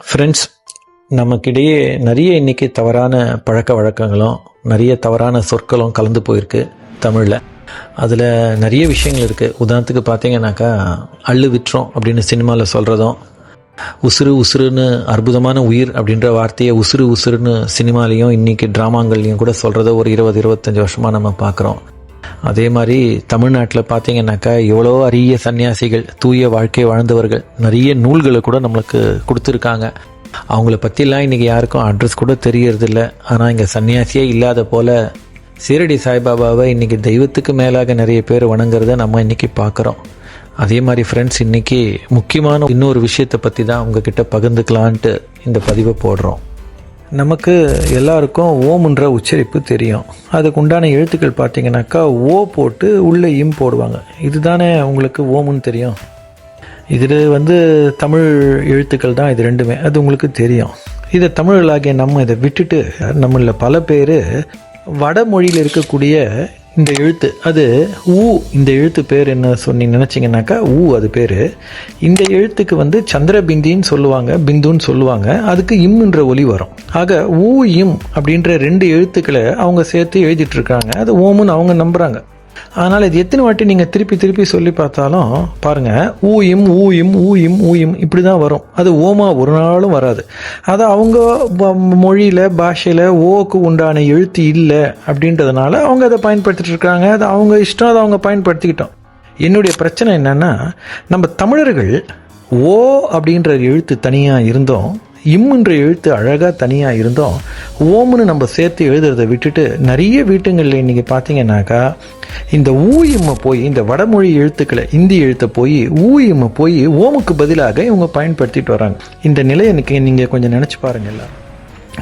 Friends நமக்கிடையே நிறைய இன்னைக்கு தவறான பழக்க வழக்கங்களும் நிறைய தவறான சொற்களும் கலந்து போயிருக்கு தமிழில். அதில் நிறைய விஷயங்கள் இருக்குது உதாரணத்துக்கு பார்த்தீங்கன்னாக்கா அள்ளு விட்டுறோம் அப்படின்னு சினிமாவில் சொல்கிறதும் உசுறு உசுறுன்னு அற்புதமான உயிர் அப்படின்ற வார்த்தையை உசுறு உசுறுன்னு சினிமாலேயும் இன்றைக்கி ட்ராமாங்கள்லேயும் கூட சொல்கிறத ஒரு இருபது இருபத்தஞ்சி வருஷமாக நம்ம பார்க்குறோம் அதே மாதிரி தமிழ்நாட்டில் பார்த்தீங்கன்னாக்கா எவ்வளோ அரிய சன்னியாசிகள் தூய வாழ்க்கை வாழ்ந்தவர்கள் நிறைய நூல்களை கூட நம்மளுக்கு கொடுத்துருக்காங்க. அவங்கள பற்றிலாம் இன்றைக்கி யாருக்கும் அட்ரஸ் கூட தெரியறதில்ல. ஆனால் இங்கே சன்னியாசியே இல்லாத போல் சீரடி சாய்பாபாவை இன்றைக்கி தெய்வத்துக்கு மேலாக நிறைய பேர் வணங்குறத நம்ம இன்றைக்கி பார்க்குறோம் அதே மாதிரி ஃப்ரெண்ட்ஸ் இன்றைக்கி முக்கியமான இன்னொரு விஷயத்தை பற்றி தான் உங்ககிட்ட பகிர்ந்துக்கலான்ட்டு இந்த பதிவை போடுறோம். நமக்கு எல்லாருக்கும் ஓம்ன்ற உச்சரிப்பு தெரியும். அதுக்கு உண்டான எழுத்துக்கள் பார்த்தீங்கன்னாக்கா ஓ போட்டு உள்ளே இம் போடுவாங்க. இதுதானே உங்களுக்கு ஓமுன்னு தெரியும்? இதில் வந்து தமிழ் எழுத்துக்கள் தான் இது ரெண்டுமே. அது உங்களுக்கு தெரியும். இதை தமிழர்களாகிய நம்ம இதை விட்டுட்டு நம்மளில் பல பேர் வடமொழியில் இருக்கக்கூடிய இந்த எழுத்து அது ஊ இந்த எழுத்து பேர் என்ன சொன்னி நினச்சிங்கனாக்கா ஊ அது பேர். இந்த எழுத்துக்கு வந்து சந்திர பிந்தின்னு சொல்லுவாங்க பிந்துன்னு சொல்லுவாங்க அதுக்கு இம்ன்ற ஒலி வரும். ஆக ஊ இம் அப்படின்ற ரெண்டு எழுத்துக்களை அவங்க சேர்த்து எழுதிட்டு இருக்காங்க. அது ஓமுன்னு அவங்க நம்புகிறாங்க ஆனால் இது எத்தனை வாட்டி நீங்கள் திருப்பி திருப்பி சொல்லி பார்த்தாலும் பாருங்கள் ஊயும் ஊயும் ஊயும் ஊயும் இப்படி தான் வரும். அது ஓமா ஒரு நாளும் வராது. அது அவங்க மொழியில் பாஷையில் ஓக்கு உண்டான எழுத்து இல்லை அப்படின்றதுனால அவங்க அதை பயன்படுத்திட்டு இருக்காங்க. அது அவங்க இஷ்டம் அதை அவங்க பயன்படுத்திக்கிட்டோம். என்னுடைய பிரச்சனை என்னென்னா நம்ம தமிழர்கள் ஓ அப்படின்ற எழுத்து தனியாக இருந்தோம். இம்முன்ற எழுத்து அழகாக தனியாக இருந்தோம். ஓம்னு நம்ம சேர்த்து எழுதுறத விட்டுட்டு நிறைய வீட்டுங்களில் இன்றைக்கி பார்த்தீங்கன்னாக்கா இந்த ஊயிம்மை போய் இந்த வடமொழி எழுத்துக்களை இந்தி எழுத்தை போய் ஊயிம்மை போய் ஓமுக்கு பதிலாக இவங்க பயன்படுத்திட்டு வராங்க. இந்த நிலையை எனக்கு நீங்கள் கொஞ்சம் நினச்சி பாருங்கள்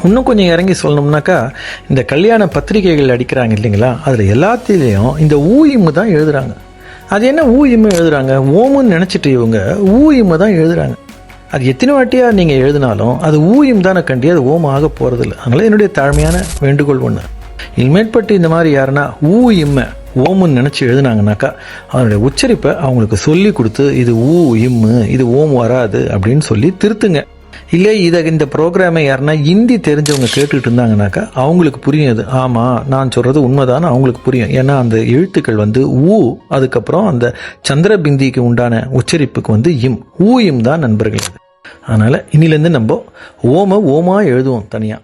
இன்னும் கொஞ்சம் இறங்கி சொல்லணும்னாக்கா இந்த கல்யாண பத்திரிகைகள் அடிக்கிறாங்க இல்லைங்களா? அதில் எல்லாத்திலையும் இந்த ஊயிம்மு தான் எழுதுறாங்க. அது என்ன ஊயிம்மு எழுதுகிறாங்க ஓமுன்னு நினச்சிட்டு இவங்க ஊயிம்மு தான் எழுதுகிறாங்க அது எத்தனை வாட்டியாக நீங்கள் எழுதினாலும் அது ஊயும் தானே கண்டி அது ஓம் ஆக போகிறதில்ல அதனால் என்னுடைய தாழ்மையான வேண்டுகோள் ஒன்று இனிமேற்பட்டு இந்த மாதிரி யாருன்னா ஊ இம்ம ஓமுன்னு நினச்சி எழுதுனாங்கனாக்கா அதனுடைய உச்சரிப்பை அவங்களுக்கு சொல்லி கொடுத்து இது ஊ இம்மு இது ஓம் வராது அப்படின்னு சொல்லி திருத்துங்க. இல்லை இதை இந்த ப்ரோக்ராமை யாருன்னா ஹிந்தி தெரிஞ்சவங்க கேட்டுக்கிட்டு இருந்தாங்கனாக்கா அவங்களுக்கு புரியும் இது ஆமாம் நான் சொல்கிறது உண்மைதான் அவங்களுக்கு புரியும். ஏன்னா அந்த எழுத்துக்கள் வந்து ஊ அதுக்கப்புறம் அந்த சந்திர பிந்திக்கு உண்டான உச்சரிப்புக்கு வந்து இம். ஊ இம் தான் நண்பர்கள் அதனால் இன்னிலேருந்து நம்ம ஓம ஓமா எழுதுவோம் தனியாக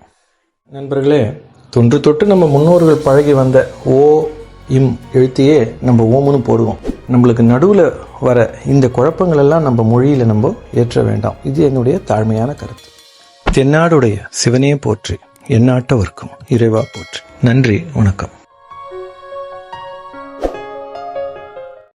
நண்பர்களே தொன்று தொட்டு நம்ம முன்னோர்கள் பழகி வந்த ஓ இம் எழுத்தையே நம்ம ஓமுன்னு போடுவோம். நம்மளுக்கு நடுவில் வர இந்த குழப்பங்களெல்லாம் நம்ம மொழியில் நம்ம ஏற்ற வேண்டாம். இது என்னுடைய தாழ்மையான கருத்து. தென்னாடுடைய சிவனே போற்றி எந்நாட்டவர்க்கும் இறைவா போற்றி. நன்றி வணக்கம்.